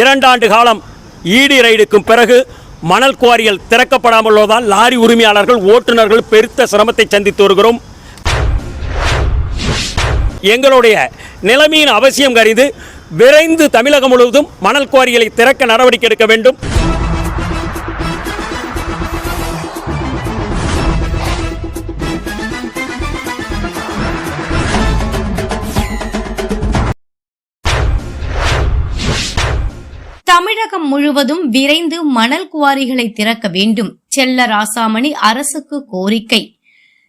இரண்டாண்டு காலம் ஈடி ரைடுக்கும் பிறகு மணல் குவாரிகள் திறக்கப்படாமல் உள்ளதால் லாரி உரிமையாளர்கள் ஓட்டுநர்கள் பெருத்த சிரமத்தை சந்தித்து வருகிறோம். எங்களுடைய நிலைமையின் அவசியம் கருதி விரைந்து தமிழகம் முழுவதும் மணல் குவாரிகளை திறக்க நடவடிக்கை எடுக்க வேண்டும். தமிழகம் முழுவதும் விரைந்து மணல் குவாரிகளை திறக்க வேண்டும் செல்ல ராசாமணி அரசுக்கு கோரிக்கை.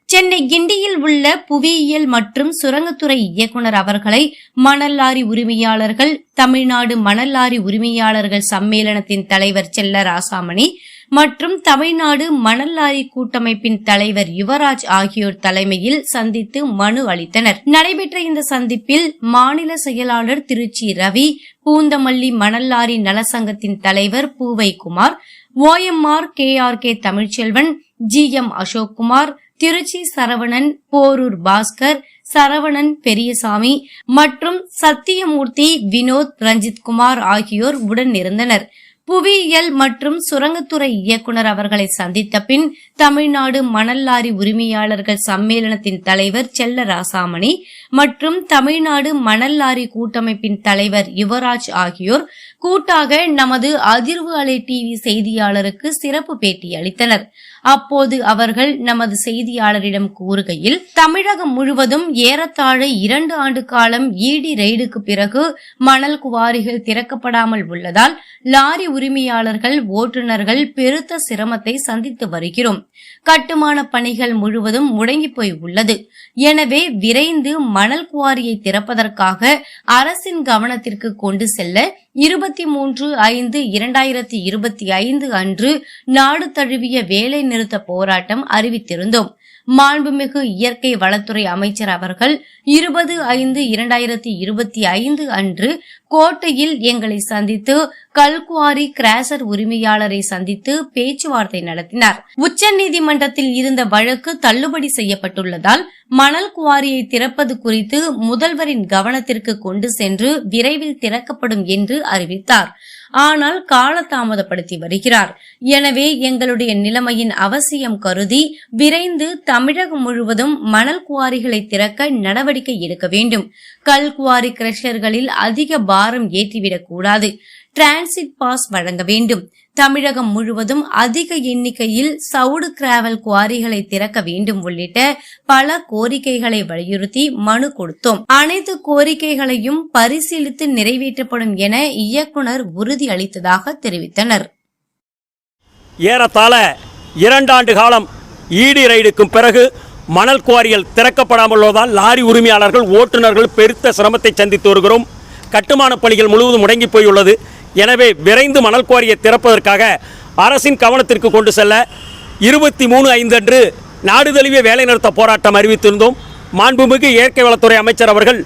சென்னை கிண்டியில் உள்ள புவியியல் மற்றும் சுரங்கத்துறை இயக்குநர் அவர்களை மணல் லாரி உரிமையாளர்கள் தமிழ்நாடு மணல் லாரி உரிமையாளர்கள் சம்மேளனத்தின் தலைவர் செல்ல ராசாமணி மற்றும் தமிழ்நாடு மணல் லாரி கூட்டமைப்பின் தலைவர் யுவராஜ் ஆகியோர் தலைமையில் சந்தித்து மனு அளித்தனர். நடைபெற்ற இந்த சந்திப்பில் மாநில செயலாளர் திருச்சி ரவி பூந்தமல்லி மணல் லாரி நலசங்கத்தின் தலைவர் Poovai Kumar OMR K R K Tamilselvan G M Ashokkumar Trichy Saravanan Porur Bhaskar Saravanan Periyasamy மற்றும் சத்தியமூர்த்தி வினோத் ரஞ்சித்குமார் ஆகியோர் உடன் இருந்தனர். புவியியல் மற்றும் சுரங்கத்துறை இயக்குனர் அவர்களை சந்தித்த பின் தமிழ்நாடு மணல் லாரி உரிமையாளர்கள் சம்மேளனத்தின் தலைவர் செல்ல ராசாமணி மற்றும் தமிழ்நாடு மணல் லாரி கூட்டமைப்பின் தலைவர் யுவராஜ் ஆகியோர் கூட்டாக நமது அதிர்வு அலை டிவி செய்தியாளருக்கு சிறப்பு பேட்டி அளித்தனர். அப்போது அவர்கள் நமது செய்தியாளரிடம் கூறுகையில் தமிழகம் முழுவதும் ஏறத்தாழ இரண்டு ஆண்டு காலம் ஈடி ரெய்டுக்கு பிறகு மணல் குவாரிகள் திறக்கப்படாமல் உள்ளதால் லாரி உரிமையாளர்கள் ஓட்டுநர்கள் பெருத்த சிரமத்தை சந்தித்து வருகிறோம். கட்டுமான பணிகள் முழுவதும் முடங்கி போய் உள்ளது. எனவே விரைந்து மணல் குவாரியை திறப்பதற்காக அரசின் கவனத்திற்கு கொண்டு செல்ல இருபத்தி மூன்று ஐந்து இரண்டாயிரத்தி இருபத்தி ஐந்து அன்று நாடு தழுவிய வேலை நிறுத்த போராட்டம் அறிவித்திருந்தோம். மாண்புமிகு இயற்கை வளத்துறை அமைச்சர் அவர்கள் இருபது ஐந்து இரண்டாயிரத்தி இருபத்தி ஐந்து அன்று கோட்டையில் எங்களை சந்தித்து கல்குவாரி கிராசர் உரிமையாளரை சந்தித்து பேச்சுவார்த்தை நடத்தினார். உச்சநீதிமன்றத்தில் இருந்த வழக்கு தள்ளுபடி செய்யப்பட்டுள்ளதால் மணல் குவாரியை திறப்பது குறித்து முதல்வரின் கவனத்திற்கு கொண்டு சென்று விரைவில் திறக்கப்படும் என்று அறிவித்தார். ஆனால் காலதாமதப்படுத்தி வருகிறார். எனவே எங்களுடைய நிலைமையின் அவசியம் கருதி விரைந்து தமிழகம் முழுவதும் மணல் குவாரிகளை திறக்க நடவடிக்கை எடுக்க வேண்டும். கல் குவாரி கிரஷர்களில் அதிக பாதிப்பு பாரம் ஏற்றிவிடக் கூடாது டிரான்சிட் பாஸ் வழங்க வேண்டும். தமிழகம் முழுவதும் அதிக எண்ணிக்கையில் சவுடு கிராவல் குவாரிகளை திறக்க வேண்டும் உள்ளிட்ட பல கோரிக்கைகளை வலியுறுத்தி மனு கொடுத்தோம். அனைத்து கோரிக்கைகளையும் பரிசீலித்து நிறைவேற்றப்படும் என இயக்குனர் உறுதி அளித்ததாக தெரிவித்தனர். ஏறத்தாழ இரண்டாண்டு காலம் ஈடி ரைடுக்கும் பிறகு மணல் குவாரிகள் திறக்கப்படாமல் உள்ளதால் லாரி உரிமையாளர்கள் ஓட்டுநர்கள் பெருத்த சிரமத்தை சந்தித்து வருகிறோம். கட்டுமான பணிகள் முழுவதும் முடங்கி போயுள்ளது. எனவே விரைந்து மணல் குவாரியை திறப்பதற்காக அரசின் கவனத்திற்கு கொண்டு செல்ல இருபத்தி மூணு ஐந்து அன்று நாடு தழுவிய வேலைநிறுத்த போராட்டம் அறிவித்திருந்தோம். மாண்புமிகு இயற்கை வளத்துறை அமைச்சர் அவர்கள்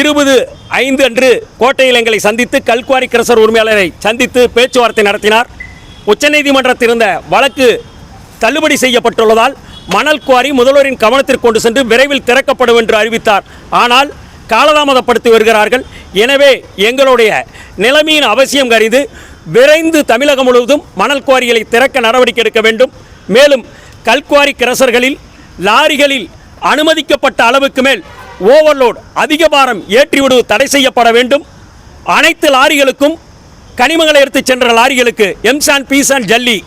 இருபது ஐந்து அன்று கோட்டையில் எங்களை சந்தித்து கல்குவாரி கிரசர் உரிமையாளரை சந்தித்து பேச்சுவார்த்தை நடத்தினார். உச்சநீதிமன்றத்தில் இருந்த வழக்கு தள்ளுபடி செய்யப்பட்டுள்ளதால் மணல் குவாரி முதல்வரின் கவனத்திற்கு கொண்டு சென்று விரைவில் திறக்கப்படும் என்று அறிவித்தார். ஆனால் காலதாமதப்படுத்தி வருகிறார்கள். எனவே எங்களுடைய நிலைமையின் அவசியம் கருதி விரைந்து தமிழகம் முழுவதும் மணல் குவாரிகளை திறக்க நடவடிக்கை எடுக்க வேண்டும். மேலும் கல்குவாரி கிரசர்களில் லாரிகளில் அனுமதிக்கப்பட்ட அளவுக்கு மேல் ஓவர்லோட் அதிக பாரம் ஏற்றிவிடுவது தடை செய்யப்பட வேண்டும். அனைத்து லாரிகளுக்கும் கனிமங்களை எடுத்துச் சென்ற லாரிகளுக்கு எம்சான் பீசான் ஜல்லி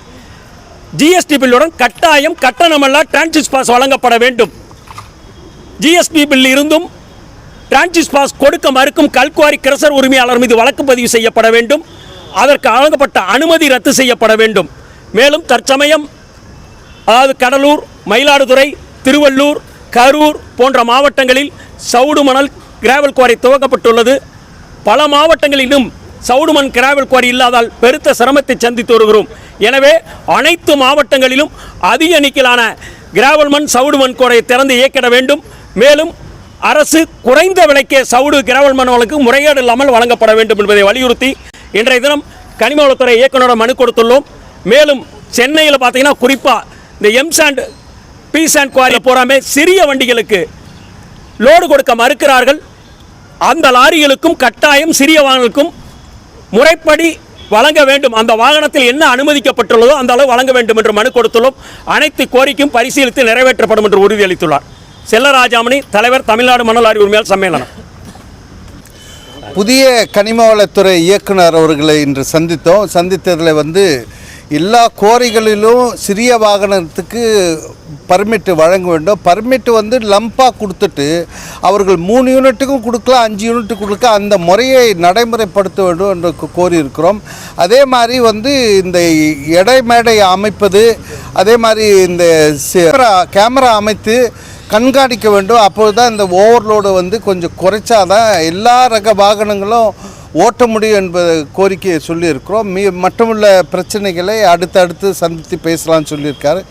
ஜிஎஸ்டி பில்லுடன் கட்டாயம் கட்டணமல்ல டிரான்சிஸ் பாஸ் வழங்கப்பட வேண்டும். ஜிஎஸ்டி பில் இருந்தும் டிரான்சிஸ் பாஸ் கொடுக்க மறுக்கும் கல்குவாரி கிரசர் உரிமையாளர் மீது வழக்கு பதிவு செய்யப்பட வேண்டும். அதற்கு வழங்கப்பட்ட அனுமதி ரத்து செய்யப்பட வேண்டும். மேலும் தற்சமயம் அதாவது கடலூர் மயிலாடுதுறை திருவள்ளூர் கரூர் போன்ற மாவட்டங்களில் சவுடு மணல் கிராவல் குவாரி துவக்கப்பட்டுள்ளது. பல மாவட்டங்களிலும் சவுடுமண் கிராவல் குவாரி இல்லாதால் பெருத்த சிரமத்தை சந்தித்து வருகிறோம். எனவே அனைத்து மாவட்டங்களிலும் அதிக எண்ணிக்கையிலான கிராவல் மண் சவுடு மண் குவாரியை திறந்து இயக்கிட வேண்டும். மேலும் அரசு குறைந்த விலைக்கே சவுடு கிராவல் மனுவலுக்கு முறைகேடு இல்லாமல் வழங்கப்பட வேண்டும் என்பதை வலியுறுத்தி இன்றைய தினம் கனிம வளத்துறை மனு கொடுத்துள்ளோம். மேலும் சென்னையில் பார்த்தீங்கன்னா குறிப்பாக இந்த M sand P sand quarry போறாமே சிறிய வண்டிகளுக்கு லோடு கொடுக்க மறுக்கிறார்கள். அந்த லாரிகளுக்கும் கட்டாயம் சிறிய வாகனங்களுக்கும் முறைப்படி வழங்க வேண்டும். அந்த வாகனத்தில் என்ன அனுமதிக்கப்பட்டுள்ளதோ அந்த அளவு வழங்க வேண்டும் என்று மனு கொடுத்துள்ளோம். அனைத்து கோரிக்கையும் பரிசீலித்து நிறைவேற்றப்படும் என்று உறுதியளித்துள்ளார். செல்லராஜாமணி தலைவர் தமிழ்நாடு மணல் லாரி உரிமையாளர் சம்மேளனம். புதிய கனிமவளத்துறை இயக்குனர் அவர்களை இன்று சந்தித்தோம். சந்தித்ததில் வந்து எல்லா கோரிகளிலும் சிறிய வாகனத்துக்கு பர்மிட் வழங்க வேண்டும். பர்மிட் வந்து லம்பாக கொடுத்துட்டு அவர்கள் மூணு யூனிட்டுக்கும் கொடுக்கலாம் அஞ்சு யூனிட்டுக்கு கொடுக்க அந்த முறையை நடைமுறைப்படுத்த வேண்டும் என்று கோரியிருக்கிறோம். அதே மாதிரி வந்து இந்த எடை மேடை அமைப்பது அதே மாதிரி இந்த கேமரா கேமரா அமைத்து கண்காணிக்க வேண்டும். அப்போது தான் இந்த ஓவர்லோடு வந்து கொஞ்சம் குறைச்சாதான் எல்லா ரக வாகனங்களும் ஓட்ட முடியும் என்பது கோரிக்கையை சொல்லியிருக்கிறோம். மீ மற்றுமுள்ள பிரச்சனைகளை அடுத்தடுத்து சந்தித்து பேசலாம்னு சொல்லியிருக்காரு.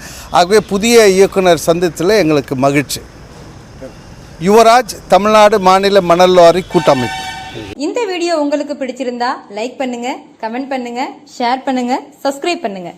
ஆகவே புதிய இயக்குனர் சந்தித்தில் எங்களுக்கு மகிழ்ச்சி. யுவராஜ் தமிழ்நாடு மாநில மணல் லாரி கூட்டமைப்பு. இந்த வீடியோ உங்களுக்கு பிடிச்சிருந்தா லைக் பண்ணுங்க கமெண்ட் பண்ணுங்க ஷேர் பண்ணுங்க சப்ஸ்கிரைப் பண்ணுங்க.